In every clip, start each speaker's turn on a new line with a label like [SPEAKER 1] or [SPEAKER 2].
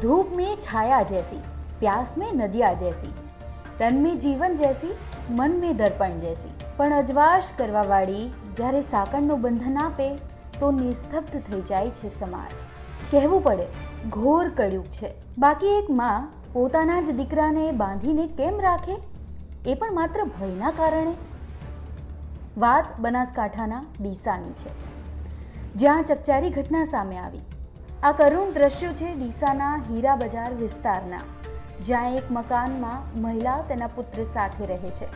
[SPEAKER 1] धूप में छाया जैसी प्यास में नदिया जैसी તન में જીવન જૈસી મન में દર્પણ જૈસી પણ અજવાશ કરવાવાળી જ્યારે સાકણનું બંધન આપે તો નિસ્તબ્ધ થઈ જાય છે સમાજ કહેવું પડે ઘોર કળિયુગ છે બાકી એક માં પોતાના જ દીકરાને બાંધીને કેમ રાખે એ પણ માત્ર ભયના કારણે વાત બનાસકાંઠાના ડીસાની છે જ્યાં ચકચારી ઘટના સામે આવી આ કરુણ દ્રશ્યો છે ડીસાના હીરા બજાર વિસ્તારના, જ્યાં એક મકાનમાં મહિલા તેના પુત્ર સાથે રહે છે.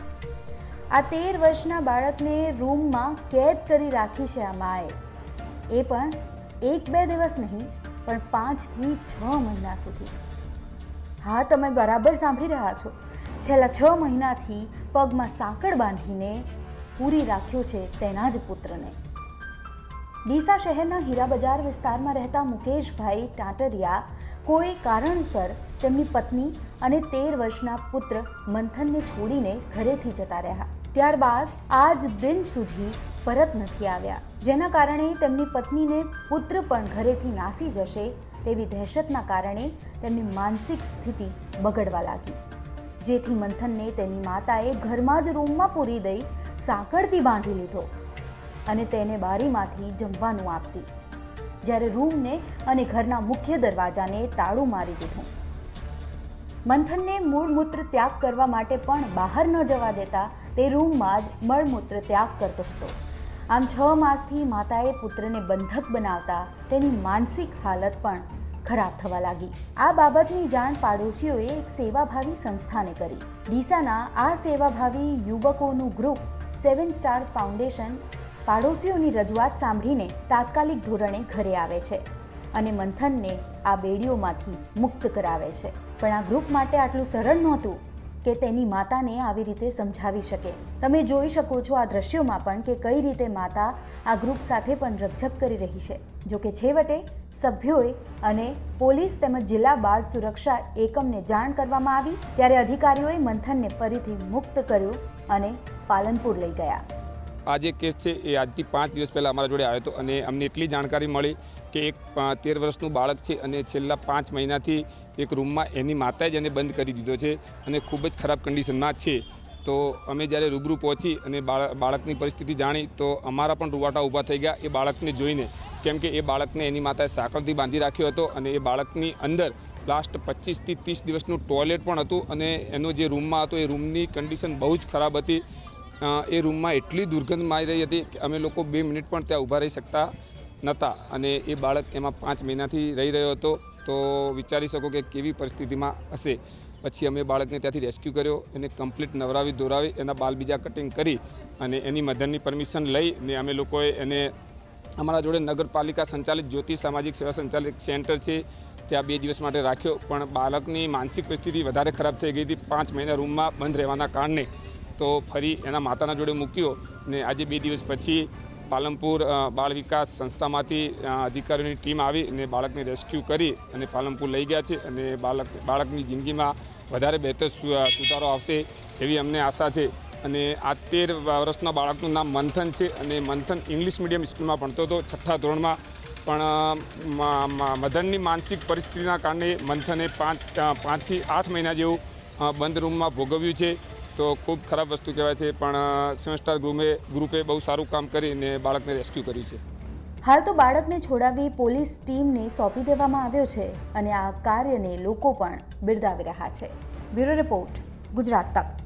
[SPEAKER 1] આ તેર વર્ષના બાળકને રૂમમાં કેદ કરી રાખી છે આ માએ. એ પણ એક બે દિવસ નહીં, પણ પાંચથી છ મહિના સુધી. હા, તમે બરાબર સાંભળી રહ્યા છો. છેલ્લા છ મહિનાથી પગમાં સાંકળ બાંધીને પૂરી રાખ્યો છે તેના જ પુત્રને. ડીસા શહેરના હીરા બજાર વિસ્તારમાં રહેતા મુકેશભાઈ ટાટરિયા કોઈ કારણસર તેમની પત્ની અને તેર વર્ષના પુત્ર મંથનને છોડીને ઘરેથી જતા રહ્યા. ત્યારબાદ આજ દિન સુધી પરત નથી આવ્યા. જેના કારણે તેમની પત્નીને પુત્ર પણ ઘરેથી નાસી જશે તેવી દહેશતના કારણે તેમની માનસિક સ્થિતિ બગડવા લાગી. જેથી મંથનને તેની માતાએ ઘરમાં જ રૂમમાં પૂરી દઈ સાંકળથી બાંધી લીધો. અને તેને બારીમાંથી જમવાનું આપતી. જ્યારે રૂમને અને ઘરના મુખ્ય દરવાજાને તાળું મારી દીધું. મંથનને મૂળમૂત્ર ત્યાગ કરવા માટે પણ બહાર ન જવા દેતા તે રૂમમાં જ મળમૂત્ર ત્યાગ કરતો હતો. આમ છ માસથી માતાએ પુત્રને બંધક બનાવતા તેની માનસિક હાલત પણ ખરાબ થવા લાગી. આ બાબતની જાણ પાડોશીઓએ એક સેવાભાવી સંસ્થાને કરી. ડીસાના આ સેવાભાવી યુવકોનું ગ્રુપ સેવન સ્ટાર ફાઉન્ડેશન પાડોશીઓની રજૂઆત સાંભળીને તાત્કાલિક ધોરણે ઘરે આવે છે અને મંથનને આ બેડીઓમાંથી મુક્ત કરાવે છે. પણ આ ગ્રુપ માટે આટલું સરળ નહોતું કે તેની માતાને આવી રીતે સમજાવી શકે. તમે જોઈ શકો છો આ દ્રશ્યોમાં પણ કે કઈ રીતે માતા આ ગ્રુપ સાથે પણ રકઝક કરી રહી છે. જોકે છેવટે સભ્યોએ અને પોલીસ તેમજ જિલ્લા બાળ સુરક્ષા એકમને જાણ કરવામાં આવી, ત્યારે અધિકારીઓએ મંથનને ફરીથી મુક્ત કર્યું અને પાલનપુર લઈ ગયા.
[SPEAKER 2] આ જે કેસ છે એ આજથી પાંચ દિવસ પહેલાં અમારા જોડે આવ્યો હતો અને અમને એટલી જાણકારી મળી કે એક તેર વર્ષનું બાળક છે અને છેલ્લા પાંચ મહિનાથી એક રૂમમાં એની માતાએ જ એને બંધ કરી દીધો છે અને ખૂબ જ ખરાબ કન્ડિશનમાં છે. તો અમે જ્યારે રૂબરૂ પહોંચી અને બાળ, બાળકની પરિસ્થિતિ જાણી તો અમારા પણ રૂવાટા ઊભા થઈ ગયા એ બાળકને જોઈને. કેમ કે એ બાળકને એની માતાએ સાંકળથી બાંધી રાખ્યો હતો અને એ બાળકની અંદર લાસ્ટ પચીસથી ત્રીસ દિવસનું ટોયલેટ પણ હતું અને એનો જે રૂમમાં હતો એ રૂમની કન્ડિશન બહુ જ ખરાબ હતી. એ રૂમમાં એટલી દુર્ગંધ મારી રહી હતી કે અમે લોકો બે મિનિટ પણ ત્યાં ઊભા રહી શકતા નહોતા અને એ બાળક એમાં પાંચ મહિનાથી રહી રહ્યો હતો. તો વિચારી શકો કે કેવી પરિસ્થિતિમાં હશે. પછી અમે બાળકને ત્યાંથી રેસ્ક્યુ કર્યો. એને કમ્પ્લીટ નવરાવી દોરાવી એના બાલ બીજા કટિંગ કરી અને એની મધરની પરમિશન લઈ ને અમે લોકોએ એને અમારા જોડે નગરપાલિકા સંચાલિત જ્યોતિ સામાજિક સેવા સંચાલિત સેન્ટર છે. ત્યાં બે દિવસ માટે રાખ્યો. પણ બાળકની માનસિક પરિસ્થિતિ વધારે ખરાબ થઈ ગઈ હતી. પાંચ મહિના રૂમમાં બંધ રહેવાના કારણે તો ફરી એના માતાના જોડે મૂક્યો ને આજે બે દિવસ પછી પાલનપુર બાળ વિકાસ સંસ્થામાંથી અધિકારીઓની ટીમ આવી અને બાળકને રેસ્ક્યુ કરી અને પાલનપુર લઈ ગયા છે અને બાળક બાળકની જિંદગીમાં વધારે બહેતર સુધારો આવશે એવી અમને આશા છે. અને આ તેર વર્ષના બાળકનું નામ મંથન છે અને મંથન ઇંગ્લિશ મીડિયમ સ્કૂલમાં ભણતો હતો. છઠ્ઠા ધોરણમાં પણ અ, મ- મ- મદનની માનસિક પરિસ્થિતિના કારણે મંથને પાંચ પાંચથી આઠ મહિના જેવું બંધ રૂમમાં ભોગવ્યું છે. તો ખૂબ ખરાબ વસ્તુ કહેવાય છે, પણ સેવન ગ્રુપે ગ્રુપે બહુ સારું કામ કરીને બાળકને રેસ્ક્યુ કર્યું છે.
[SPEAKER 1] હાલ તો બાળકને છોડાવી પોલીસ ટીમને સોંપી દેવામાં આવ્યો છે અને આ કાર્યને લોકો પણ બિરદાવી રહ્યા છે. બ્યુરો રિપોર્ટ, ગુજરાત તક.